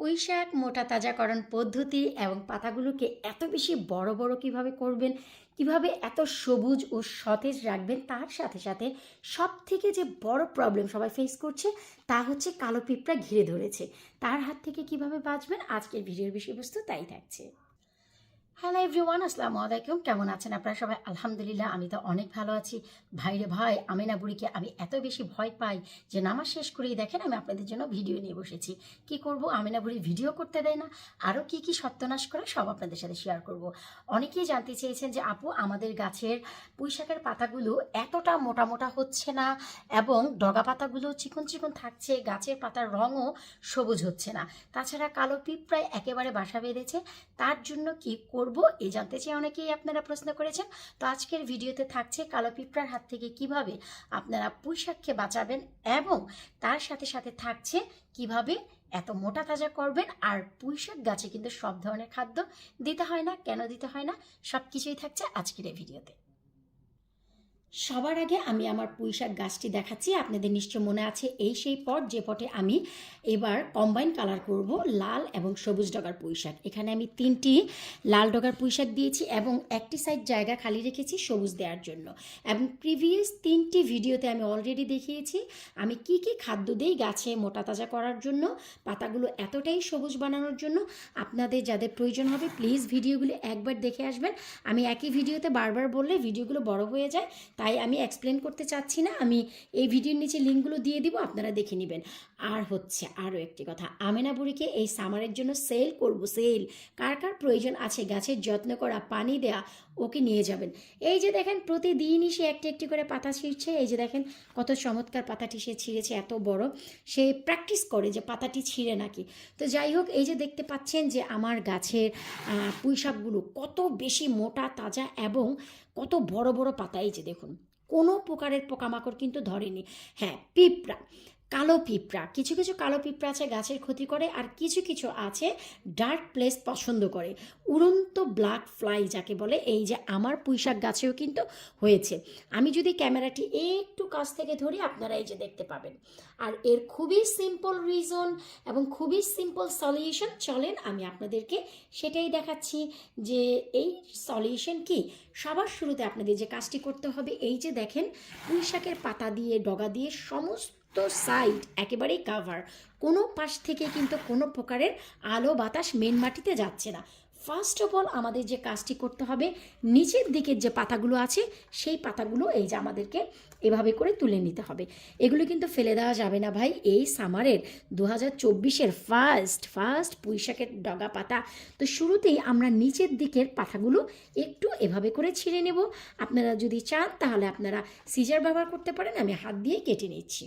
পুঁইশাক, মোটা তাজাকরণ পদ্ধতি এবং পাতাগুলোকে এত বেশি বড় বড় কীভাবে করবেন, কীভাবে এত সবুজ ও সতেজ রাখবেন, তার সাথে সাথে সব থেকে যে বড় প্রবলেম সবাই ফেস করছে, তা হচ্ছে কালো পিঁপড়া ঘিরে ধরেছে। তার হাত থেকে কীভাবে বাঁচবেন, আজকের ভিডিওর বিষয়বস্তু তাই থাকছে। হ্যালো এভরিওয়ান আসসালামু আলাইকুম। কেমন আছেন আপনারা সবাই? আলহামদুলিল্লাহ, আমি তো অনেক ভালো আছি। ভাইরে ভাই, আমিনা বুড়িকে আমি এত বেশি ভয় পাই যে নামাজ শেষ করেই দেখেন, আমি আপনাদের জন্য ভিডিও নিয়ে বসেছি। কি করব? আমিনা বুড়ি ভিডিও করতে দেয় না। আরও কি কি সত্যনাশ করে সব আপনাদের সাথে শেয়ার করব। অনেকেই জানতে চেয়েছেন যে, আপু, আমাদের গাছের পুঁইশাকের পাতাগুলো এতটা মোটা মোটা হচ্ছে না এবং ডগা পাতাগুলো চিকন চিকন থাকছে, গাছের পাতার রঙও সবুজ হচ্ছে না। তাছাড়া কালো পিঁপড়ায় একেবারে বাসা বেঁধেছে। তার জন্য কি করব এই জানতে চেয়ে অনেকেই আপনারা প্রশ্ন করেছেন। তো আজকের ভিডিওতে থাকছে কালো পিঁপড়ার হাত থেকে কীভাবে আপনারা পুঁইশাককে বাঁচাবেন এবং তার সাথে সাথে থাকছে কীভাবে এত মোটা তাজা করবেন আর পুঁইশাক গাছে কিন্তু সব ধরনের খাদ্য দিতে হয় না, কেন দিতে হয় না সব কিছুই থাকছে আজকের এই ভিডিওতে। সবার আগে আমি আমার পুঁইশাক গাছটি দেখাচ্ছি। আপনাদের নিশ্চয় মনে আছে এই সেই পট, যে পটে আমি এবার কম্বাইন কালার করব, লাল এবং সবুজ ডগার পুঁইশাক। এখানে আমি তিনটি লাল ডগার পুঁইশাক দিয়েছি এবং একটি সাইড জায়গা খালি রেখেছি সবুজ দেওয়ার জন্য। এবং প্রিভিয়াস তিনটি ভিডিওতে আমি অলরেডি দেখিয়েছি আমি কি কি খাদ্য দিই গাছে মোটা তাজা করার জন্য, পাতাগুলো এতটাই সবুজ বানানোর জন্য। আপনাদের যাদের প্রয়োজন হবে প্লিজ ভিডিওগুলি একবার দেখে আসবেন। আমি একই ভিডিওতে বারবার বললে ভিডিওগুলো বড় হয়ে যায়। তাই আমি এক্সপ্লেন করতে চাচ্ছি না। আমি এই ভিডিওর নিচে লিঙ্কগুলো দিয়ে দিব, আপনারা দেখে নেবেন। আর হচ্ছে আরও একটি কথা। আমেনা বুড়িকে এই সামারের জন্য সেল করব, সেল। কার কার প্রয়োজন আছে? গাছের যত্ন করা, পানি দেয়া, ওকে নিয়ে যাবেন। এই যে দেখেন, প্রতিদিনই সে একটি একটি করে পাতা ছিঁড়ছে। এই যে দেখেন, কত চমৎকার পাতাটি সে ছিঁড়েছে, এত বড়। সে প্র্যাকটিস করে যে পাতাটি ছিঁড়ে নাকি। তো যাই হোক, এই যে দেখতে পাচ্ছেন যে আমার গাছের পুঁইশাকগুলো কত বেশি মোটা, তাজা এবং কত বড় বড় পাতা। এই যে দেখুন, কোনো প্রকারের পোকামাকড় কিন্তু ধরেনি। হ্যাঁ পিঁপড়া। কালো পিঁপড়া। কিছু কিছু কালো পিঁপড়া আছে গাছের ক্ষতি করে আর কিছু কিছু আছে ডার্ক প্লেস পছন্দ করে। উড়ন্ত ব্ল্যাক ফ্লাই যাকে বলে, এই যে আমার পুঁইশাক গাছেও কিন্তু হয়েছে। আমি যদি ক্যামেরাটি একটু কাছ থেকে ধরি, আপনারা এই যে দেখতে পাবেন। আর এর খুবই সিম্পল রিজন এবং খুবই সিম্পল সলিউশন চলেন আমি আপনাদেরকে সেটাই দেখাচ্ছি যে এই সলিউশন কি? সবার শুরুতে আপনাদের যে কাজটি করতে হবে, এই যে দেখেন পুঁই শাকের পাতা দিয়ে, ডগা দিয়ে সমস্ত সাইড একেবারেই কাভার কোনো পাশ থেকে কিন্তু কোনো প্রকারের আলো, বাতাস মেন মাটিতে যাচ্ছে না। ফার্স্ট অফ অল আমাদের যে কাজটি করতে হবে, নিচের দিকের যে পাতাগুলো আছে, সেই পাতাগুলো এই যে আমাদেরকে এভাবে করে তুলে নিতে হবে। এগুলো কিন্তু ফেলে দেওয়া যাবে না ভাই। এই সামারের দু হাজার চব্বিশের ফার্স্ট ফার্স্ট পুঁইশাকের ডগা পাতা। তো শুরুতেই আমরা নিচের দিকের পাতাগুলো একটু এভাবে করে ছিঁড়ে নেব। আপনারা যদি চান, তাহলে আপনারা সিজার ব্যবহার করতে পারেন। আমি হাত দিয়ে কেটে নিচ্ছি।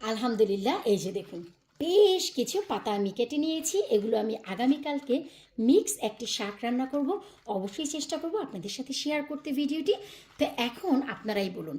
আলহামদুলিল্লাহ, এই যে দেখুন, বেশ কিছু পাতা আমি কেটে নিয়েছি। এগুলো আমি আগামীকালকে মিক্স একটি শাক রান্না করব। অবশ্যই চেষ্টা করব আপনাদের সাথে শেয়ার করতে ভিডিওটি। তো এখন আপনারাই বলুন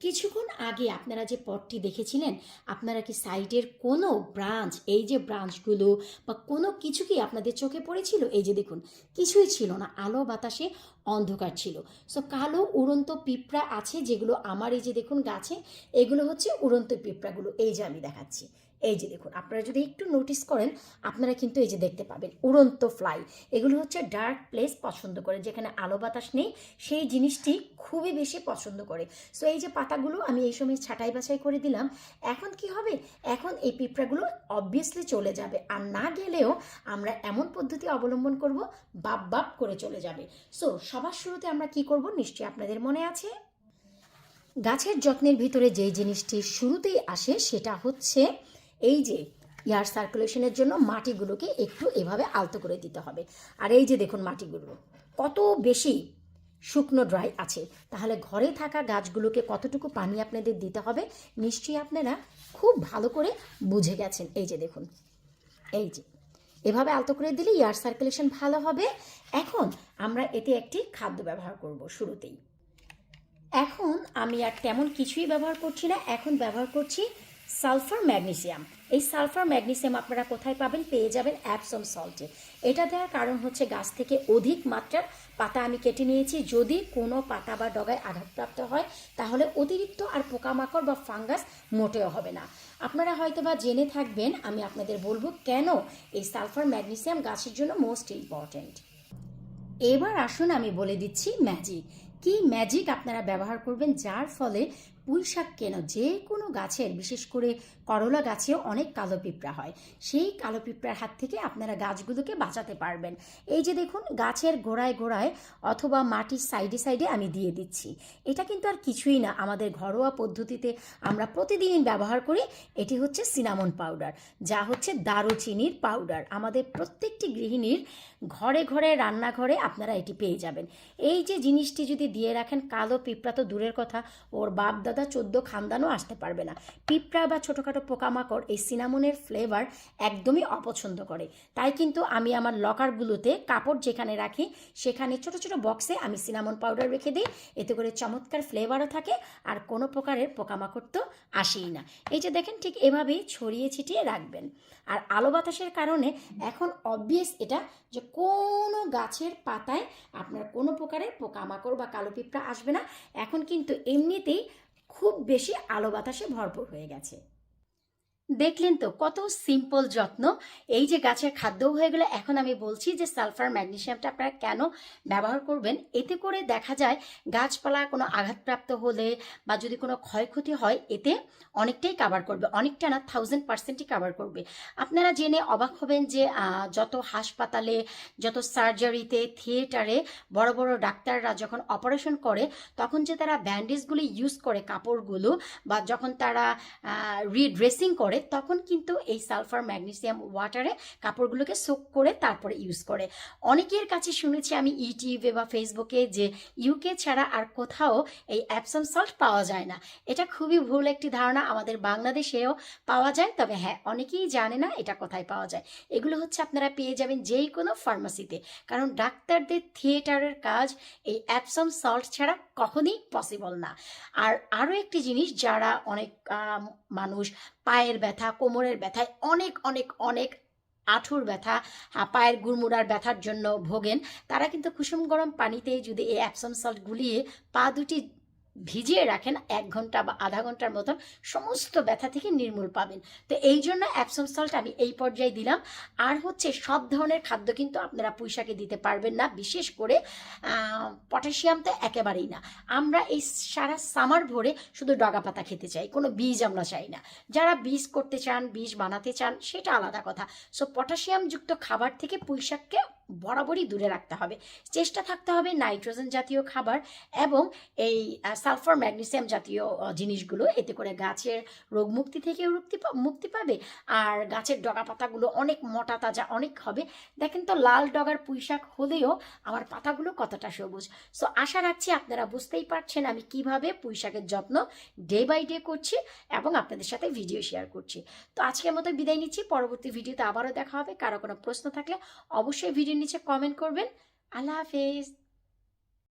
কিছুক্ষণ আগে আপনারা যে পটটি দেখেছিলেন, আপনারা কি সাইডের কোনো ব্রাঞ্চ, এই যে ব্রাঞ্চগুলো বা কোনো কিছু কি আপনাদের চোখে পড়েছিল? এই যে দেখুন, কিছুই ছিল না, আলো বাতাসে অন্ধকার ছিল। সো কালো উড়ন্ত পিঁপড়া আছে যেগুলো আমার এই যে দেখুন গাছে, এগুলো হচ্ছে উড়ন্ত পিঁপড়াগুলো। এই যে আমি দেখাচ্ছি। এই যে দেখুন, আপনারা যদি একটু নোটিস করেন, আপনারা কিন্তু এই যে দেখতে পাবেন, উড়ন্ত ফ্লাই এগুলো হচ্ছে ডার্ক প্লেস পছন্দ করে, যেখানে আলো বাতাস নেই, সেই জিনিসটি খুবই বেশি পছন্দ করে। সো এই যে পাতাগুলো আমি এই সময় ছাঁটাই বাছাই করে দিলাম, এখন কি হবে? এখন এই পিঁপড়াগুলো অবভিয়াসলি চলে যাবে, আর না গেলেও আমরা এমন পদ্ধতি অবলম্বন করব, বাপ বাপ করে চলে যাবে। সো সবার শুরুতে আমরা কি করব? নিশ্চয়ই আপনাদের মনে আছে। গাছের যত্নের ভিতরে যেই জিনিসটি শুরুতেই আসে, সেটা হচ্ছে এই যে এয়ার সার্কুলেশনের জন্য মাটিগুলোকে একটু এভাবে আলতো করে দিতে হবে। আর এই যে দেখুন মাটিগুলো, কত বেশি শুকনো ড্রাই আছে। তাহলে ঘরে থাকা গাছগুলোকে কতটুকু পানি আপনাদের দিতে হবে, নিশ্চয়ই আপনারা খুব ভালো করে বুঝে গেছেন। এই যে দেখুন, এই যে, এভাবে আলতো করে দিলে এয়ার সার্কুলেশন ভালো হবে। এখন আমরা এতে একটি খাদ্য ব্যবহার করব শুরুতেই। এখন আমি আর তেমন কিছুই ব্যবহার করছি না, এখন ব্যবহার করছি সালফার ম্যাগনেসিয়াম। এই সালফার ম্যাগনেসিয়াম আপনারা কোথায় পাবেন? পেয়ে যাবেন অ্যাপসম সল্টে এটা দেওয়ার কারণ হচ্ছে গাছ থেকে অধিক মাত্রার পাতা আমি কেটে নিয়েছি। যদি কোনো পাতা বা ডগায় আঘাতপ্রাপ্ত হয়, তাহলে অতিরিক্ত আর পোকামাকড় বা ফাঙ্গাস মোটেও হবে না। আপনারা হয়তো বা জেনে থাকবেন, আমি আপনাদের বলব কেন এই সালফার ম্যাগনেসিয়াম গাছের জন্য মোস্ট ইম্পর্ট্যান্ট এবার আসুন আমি বলে দিচ্ছি ম্যাজিক কি ম্যাজিক আপনারা ব্যবহার করবেন? যার ফলে পুঁই শাক কেন? যে কোনো গাছের, বিশেষ করে করলা গাছেও অনেক কালো পিঁপড়া হয়। সেই কালো পিঁপড়ার হাত থেকে আপনারা গাছগুলোকে বাঁচাতে পারবেন। এই যে দেখুন, গাছের গোড়ায় গোড়ায় অথবা মাটির সাইডে সাইডে আমি দিয়ে দিচ্ছি। এটা কিন্তু আর কিছুই না। আমাদের ঘরোয়া পদ্ধতিতে আমরা প্রতিদিন ব্যবহার করি। এটি হচ্ছে সিনামন পাউডার, যা হচ্ছে দারুচিনির পাউডার। আমাদের প্রত্যেকটি গৃহিণীর ঘরে ঘরে, রান্নাঘরে আপনারা এটি পেয়ে যাবেন। এই যে জিনিসটি যদি দিয়ে রাখেন, কালো পিঁপড়া তো দূরের কথা, ওর বাপ দাদা চোদ্দ খানদানও আসতে পারবে না। পিঁপড়া বা ছোটোখাটো পোকামাকড় এই সিনামনের ফ্লেভার একদমই অপছন্দ করে। তাই কিন্তু আমি আমার লকারগুলোতে কাপড় যেখানে রাখি, সেখানে ছোট ছোট বক্সে আমি সিনামন পাউডার রেখে দিই। এতে করে চমৎকার ফ্লেভারও থাকে আর কোনো প্রকারের পোকামাকড় তো আসেই না। এই যে দেখেন ঠিক এভাবেই ছড়িয়ে ছিটিয়ে রাখবেন। আর আলো বাতাসের কারণে এখন অবভিয়াস এটা যে কোনো গাছের পাতায় আপনার কোনো প্রকারের পোকামাকড় বা কালো পিঁপড়া আসবে না। এখন কিন্তু এমনিতেই খুব বেশি আলো বাতাসে ভরপুর হয়ে গেছে। দেখলেন তো কত সিম্পল যত্ন। এই যে গাছের খাদ্যও হয়ে গেলে এখন আমি বলছি যে সালফার, ম্যাগনেশিয়ামটা আপনারা কেন ব্যবহার করবেন? এতে করে দেখা যায় গাছপালা কোনো আঘাতপ্রাপ্ত হলে বা যদি কোনো ক্ষয়ক্ষতি হয়, এতে অনেকটাই কাভার করবে। অনেকটা না থাউজেন্ড পার্সেন্টই কাভার করবে। আপনারা জেনে অবাক হবেন যে যত হাসপাতালে, যত সার্জারিতে থিয়েটারে বড় বড় ডাক্তাররা যখন অপারেশন করে, তখন যে তারা ব্যান্ডেজগুলি ইউজ করে, কাপড়গুলো বা যখন তারা রিড্রেসিং করে তখন কিন্তু এই সালফার ম্যাগনেসিয়াম ওয়াটারে কাপড়গুলোকে সোক করে তারপরে ইউজ করে। অনেকের কাছে শুনেছি আমি ইউটিউবে বা ফেসবুকে যে ইউকে ছাড়া আর কোথাও এই অ্যাপসাম সল্ট পাওয়া যায় না। এটা খুবই ভুল একটি ধারণা, আমাদের বাংলাদেশেও পাওয়া যায়, তবে হ্যাঁ অনেকেই জানে না এটা কোথায় পাওয়া যায়। এগুলো হচ্ছে আপনারা পেয়ে যাবেন যেই কোনো ফার্মাসিতে কারণ ডাক্তারদের থিয়েটারের কাজ এই অ্যাপসাম সল্ট ছাড়া কখনই পসিবল না। আর আরও একটি জিনিস, যারা অনেক মানুষ, পায়ের ব্যথা, কোমরের ব্যথায় অনেক অনেক অনেক আঁঠুর ব্যথা পায়ের গুড়মুড়ার ব্যথার জন্য ভোগেন। তারা কিন্তু কুসুম গরম পানিতে যদি এই অ্যাপসম সল্ট গুলিয়ে পা দুটি ভিজিয়ে রাখেন এক ঘণ্টা বা আধা ঘণ্টার মতন, সমস্ত ব্যথা থেকে নির্মূল পাবেন। তো এই জন্য অ্যাপসম সল্ট আমি এই পর্যায়ে দিলাম। আর হচ্ছে সব ধরনের খাদ্য কিন্তু আপনারা পুঁইশাকে দিতে পারবেন না, বিশেষ করে পটাশিয়াম তো একেবারেই না। আমরা এই সারা সামার ভরে শুধু ডগা পাতা খেতে চাই, কোনো বীজ আমরা চাই না। যারা বীজ করতে চান, বীজ বানাতে চান, সেটা আলাদা কথা। সো পটাশিয়ামযুক্ত খাবার থেকে পুঁইশাককে বরাবরই দূরে রাখতে হবে। চেষ্টা থাকতে হবে নাইট্রোজেন জাতীয় খাবার এবং এই সালফার, ম্যাগনেসিয়াম জাতীয় জিনিসগুলো। এতে করে গাছের রোগ মুক্তি থেকে মুক্তি মুক্তি পাবে। আর গাছের ডগা পাতাগুলো অনেক মোটা তাজা অনেক হবে। দেখেন তো, লাল ডগার পুঁইশাক হলেও আমার পাতাগুলো কতটা সবুজ। সো, আশা রাখছি আপনারা বুঝতেই পারছেন আমি কীভাবে পুঁইশাকের যত্ন ডে বাই ডে করছি এবং আপনাদের সাথে ভিডিও শেয়ার করছি। তো আজকের মতো বিদায় নিচ্ছি। পরবর্তী ভিডিওতে আবারও দেখা হবে। কারও কোনো প্রশ্ন থাকলে অবশ্যই ভিডিওর নিচে কমেন্ট করবেন। আল্লাহ হাফেজ।